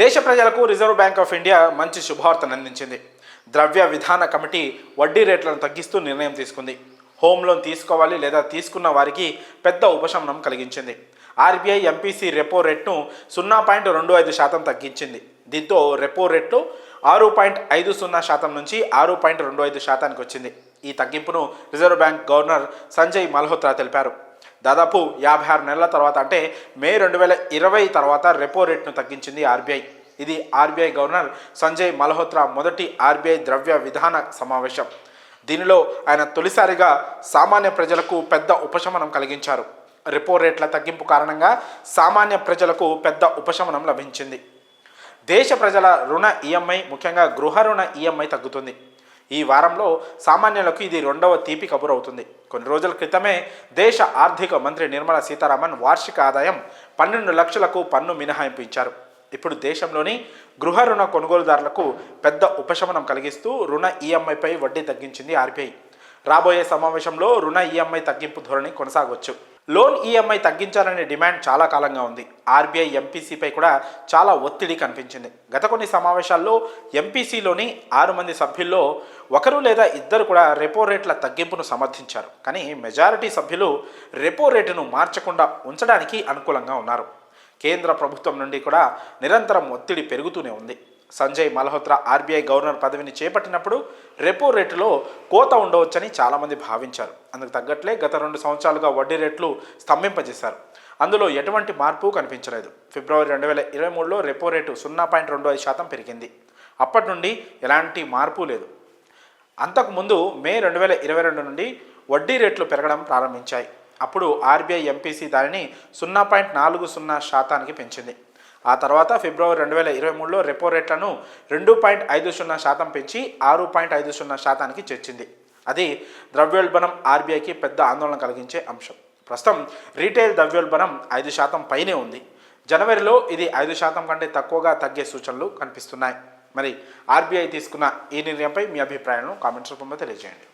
దేశ ప్రజలకు reserve bank of India మంచి శుభవార్తను అందించింది. ద్రవ్య విధాన కమిటీ వడ్డీ రేట్లను తగ్గిస్తూ నిర్ణయం తీసుకుంది. హోమ్ లోన్ తీసుకోవాలి లేదా తీసుకున్న వారికి పెద్ద ఉపశమనం కలిగించింది. ఆర్బీఐ ఎంపీసీ రెపో రేట్ను సున్నా పాయింట్ రెండు ఐదు శాతం తగ్గించింది. దీంతో రెపో రేట్లు ఆరు పాయింట్ ఐదు సున్నా శాతం నుంచి ఆరు పాయింట్ రెండు ఐదు శాతానికి వచ్చింది. ఈ తగ్గింపును reserve bank governor Sanjay Malhotra తెలిపారు. దాదాపు యాభై ఆరు నెలల తర్వాత అంటే మే రెండు వేల ఇరవై తర్వాత రెపో రేట్ను తగ్గించింది ఆర్బీఐ. ఇది ఆర్బీఐ గవర్నర్ సంజయ్ మల్హోత్రా మొదటి ఆర్బీఐ ద్రవ్య విధాన సమావేశం. దీనిలో ఆయన తొలిసారిగా సామాన్య ప్రజలకు పెద్ద ఉపశమనం కలిగించారు. రెపో రేట్ల తగ్గింపు కారణంగా సామాన్య ప్రజలకు పెద్ద ఉపశమనం లభించింది. దేశ ప్రజల రుణ ఈఎంఐ ముఖ్యంగా గృహ రుణ ఈఎంఐ తగ్గుతుంది. ఈ వారంలో సామాన్యులకు ఇది రెండవ తీపి కబురు అవుతుంది కొన్ని రోజుల క్రితమే దేశ ఆర్థిక మంత్రి నిర్మలా సీతారామన్ వార్షిక ఆదాయం పన్నెండు లక్షలకు పన్ను మినహాయింపు ఇచ్చారు ఇప్పుడు దేశంలోని గృహ రుణ కొనుగోలుదారులకు పెద్ద ఉపశమనం కలిగిస్తూ రుణ ఈఎంఐపై వడ్డీ తగ్గించింది ఆర్బీఐ. రాబోయే సమావేశంలో రుణ ఈఎంఐ తగ్గింపు ధోరణి కొనసాగవచ్చు లోన్ ఈఎంఐ తగ్గించాలనే డిమాండ్ చాలా కాలంగా ఉంది. ఆర్బీఐ ఎంపీసీపై కూడా చాలా ఒత్తిడి కనిపించింది. గత కొన్ని సమావేశాల్లో ఎంపీసీలోని ఆరు మంది సభ్యుల్లో ఒకరు లేదా ఇద్దరు కూడా రెపో రేట్ల తగ్గింపును సమర్థించారు. కానీ మెజారిటీ సభ్యులు రెపో రేటును మార్చకుండా ఉంచడానికి అనుకూలంగా ఉన్నారు. కేంద్ర ప్రభుత్వం నుండి కూడా నిరంతరం ఒత్తిడి పెరుగుతూనే ఉంది. సంజయ్ మల్హోత్రా ఆర్బీఐ గవర్నర్ పదవిని చేపట్టినప్పుడు రెపో రేటులో కోత ఉండవచ్చని చాలామంది భావించారు. అందుకు తగ్గట్లే గత రెండు సంవత్సరాలుగా వడ్డీ రేట్లు స్తంభింపజేశారు. అందులో ఎటువంటి మార్పు కనిపించలేదు. ఫిబ్రవరి రెండు వేల ఇరవై మూడులో రెపో రేటు సున్నా పాయింట్ రెండు ఐదు శాతం పెరిగింది. అప్పటి నుండి ఎలాంటి మార్పు లేదు. అంతకుముందు మే రెండు వేల ఇరవై రెండు నుండి వడ్డీ రేట్లు పెరగడం ప్రారంభించాయి. అప్పుడు ఆర్బీఐ ఎంపీసీ దానిని సున్నా పాయింట్ నాలుగు సున్నా శాతానికి పెంచింది. ఆ తర్వాత ఫిబ్రవరి రెండు వేల ఇరవై మూడులో రెపో రేట్లను రెండు పాయింట్ ఐదు సున్నా శాతం పెంచి ఆరు పాయింట్ ఐదు సున్నా శాతానికి చేర్చింది. అది ద్రవ్యోల్బణం ఆర్బీఐకి పెద్ద ఆందోళన కలిగించే అంశం. ప్రస్తుతం రీటైల్ ద్రవ్యోల్బణం ఐదు శాతం పైనే ఉంది. జనవరిలో ఇది ఐదు శాతం కంటే తక్కువగా తగ్గే సూచనలు కనిపిస్తున్నాయి. మరి ఆర్బీఐ తీసుకున్న ఈ నిర్ణయంపై మీ అభిప్రాయాలను కామెంట్స్ రూపంలో తెలియజేయండి.